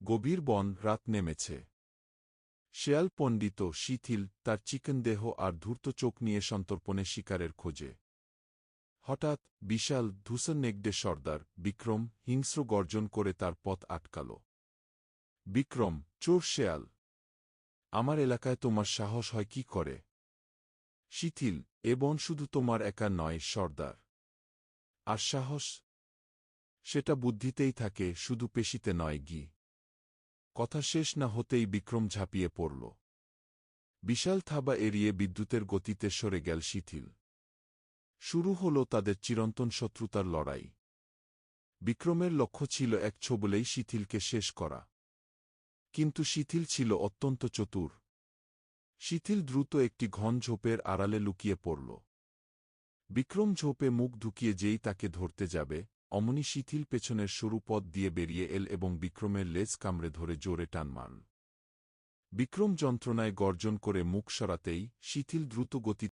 গভীর বন রাত নেমেছে। শেয়াল পণ্ডিত শিথিল তার চিকেন দেহ আর ধূর্ত চোখ নিয়ে সন্তর্পণে শিকারের খোঁজে। হঠাৎ বিশাল ধূসর নেগডে সর্দার বিক্রম হিংস্র গর্জন করে তার পথ আটকাল। বিক্রম, চোর শেয়াল! আমার এলাকায় তোমার সাহস হয় কি করে? শিথিল, এ বন শুধু তোমার একা নয়, সর্দার! আর সাহস? সেটা বুদ্ধিতেই থাকে, শুধু পেশিতে নয়, গি! কথা শেষ না হতেই বিক্রম ঝাঁপিয়ে পড়ল। বিশাল থাবা এড়িয়ে বিদ্যুতের গতিতে সরে গেল শিথিল। শুরু হল তাদের চিরন্তন শত্রুতার লড়াই। বিক্রমের লক্ষ্য ছিল এক ছবলেই শিথিলকে শেষ করা। কিন্তু শিথিল ছিল অত্যন্ত চতুর। শিথিল দ্রুত একটি ঘন ঝোপের আড়ালে লুকিয়ে পড়ল। বিক্রম ঝোপে মুখ ঢুকিয়ে যেই তাকে ধরতে যাবে অমনি শিথিল পেছনের সরু পথ দিয়ে বেরিয়ে এল এবং বিক্রমের লেজ কামড়ে ধরে জোরে টান বিক্রম যন্ত্রণায় গর্জন করে মুখ সরাতেই শিথিল দ্রুত গতি